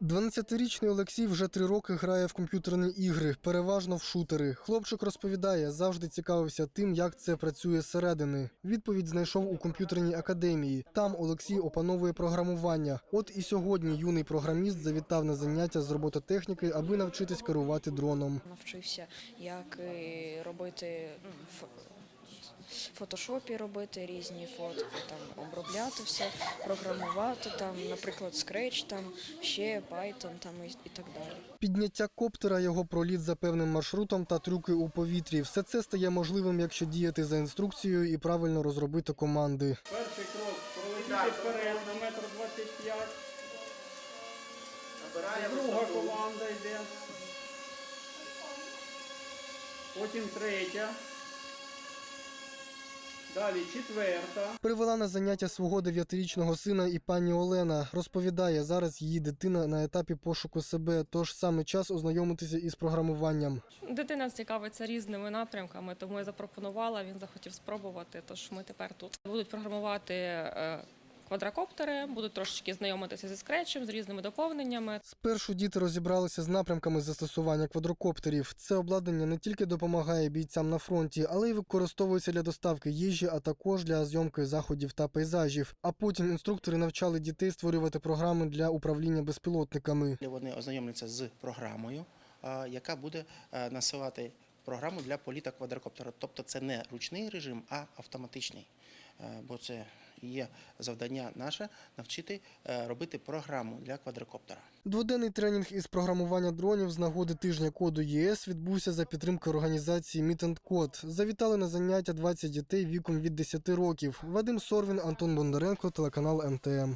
12-річний Олексій вже три роки грає в комп'ютерні ігри, переважно в шутери. Хлопчик розповідає, завжди цікавився тим, як це працює зсередини. Відповідь знайшов у комп'ютерній академії. Там Олексій опановує програмування. От і сьогодні юний програміст завітав на заняття з робототехніки, аби навчитись керувати дроном. Навчився, як е, робити ну, фотошопі робити різні фотки, там обробляти все, програмувати, там, наприклад, Scratch, там ще Python там і, і так далі. Підняття коптера, його проліт за певним маршрутом та трюки у повітрі. Все це стає можливим, якщо діяти за інструкцією і правильно розробити команди. Перший крок пролетіти вперед на метр 25. Друга команда йде. Потім третя. Далі четверта. Привела на заняття свого дев'ятирічного сина і пані Олена. Розповідає, зараз її дитина на етапі пошуку себе, тож саме час ознайомитися із програмуванням. Дитина цікавиться різними напрямками, тому я запропонувала. Він захотів спробувати. Тож ми тепер тут будуть програмувати е, квадрокоптери, будуть трошечки знайомитися зі скретчем, з різними доповненнями. Спершу діти розібралися з напрямками застосування квадрокоптерів. Це обладнання не тільки допомагає бійцям на фронті, але й використовується для доставки їжі, а також для зйомки заходів та пейзажів. А потім інструктори навчали дітей створювати програми для управління безпілотниками. Вони ознайомляться з програмою, яка буде е, насилати програму для політа квадрокоптера. Тобто це не ручний режим, а автоматичний. Е, Бо це є завдання наше навчити е, робити програму для квадрокоптера. Дводенний тренінг із програмування дронів з нагоди тижня коду ЄС відбувся за підтримки організації Code. Завітали на заняття 20 дітей віком від 10 років. Вадим Сорвін, Антон Бондаренко, телеканал МТМ.